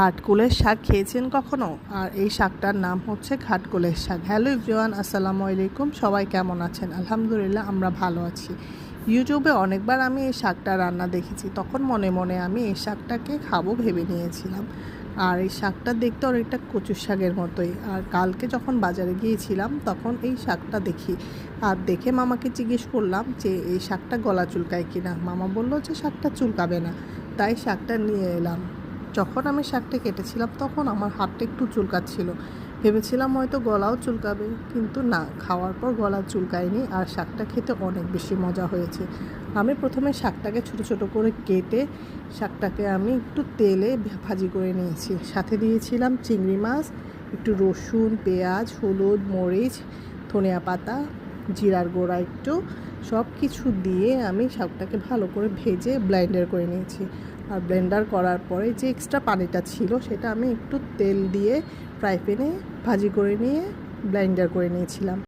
ঘাটকুলের শাক খেয়েছেন কখনো? আর এই শাকটার নাম হচ্ছে ঘাটকুলের শাক। হ্যালো ইভরিওয়ান আসসালামু আলাইকুম। সবাই কেমন আছেন? আলহামদুলিল্লাহ, আমরা ভালো আছি। ইউটিউবে অনেকবার আমি এই শাকটা রান্না দেখেছি। তখন মনে মনে আমি এই শাকটাকে খাব ভেবে নিয়েছিলাম। আর এই শাকটা দেখতে অনেকটা কচুর শাকের মতোই। আর কালকে যখন বাজারে গিয়েছিলাম, তখন এই শাকটা দেখি। আর দেখে মামাকে জিজ্ঞেস করলাম যে, এই শাকটা গলা চুলকায় কিনা? মামা বলল যে, শাকটা চুলকাবে না। তাই শাকটা নিয়ে এলাম। যখন আমি শাকটা কেটেছিলাম, তখন আমার হাতটা একটু চুলকাচ্ছিল। ভেবেছিলাম হয়তো গলাও চুলকাবে, কিন্তু না, খাওয়ার পর গলা চুলকায়নি আর শাকটা খেতে অনেক বেশি মজা হয়েছে। আমি প্রথমে শাকটাকে ছোট ছোট করে কেটে শাকটাকে আমি একটু তেলে ভাজি করে নিয়েছি। সাথে দিয়েছিলাম চিংড়ি মাছ, একটু রসুন, পেঁয়াজ, হলুদ, মরিচ, ধনিয়া পাতা, জিরার গোড়া একটু সব কিছু দিয়ে আমি শাকটাকে ভালো করে ভেজে ব্লাইন্ডার করে নিয়েছি। আর ব্লেন্ডার করার পরে যে এক্সট্রা পানিটা ছিল সেটা আমি একটু তেল দিয়ে ফ্রাই প্যানে ভাজি করে নিয়ে ব্লেন্ডার করে নিয়েছিলাম।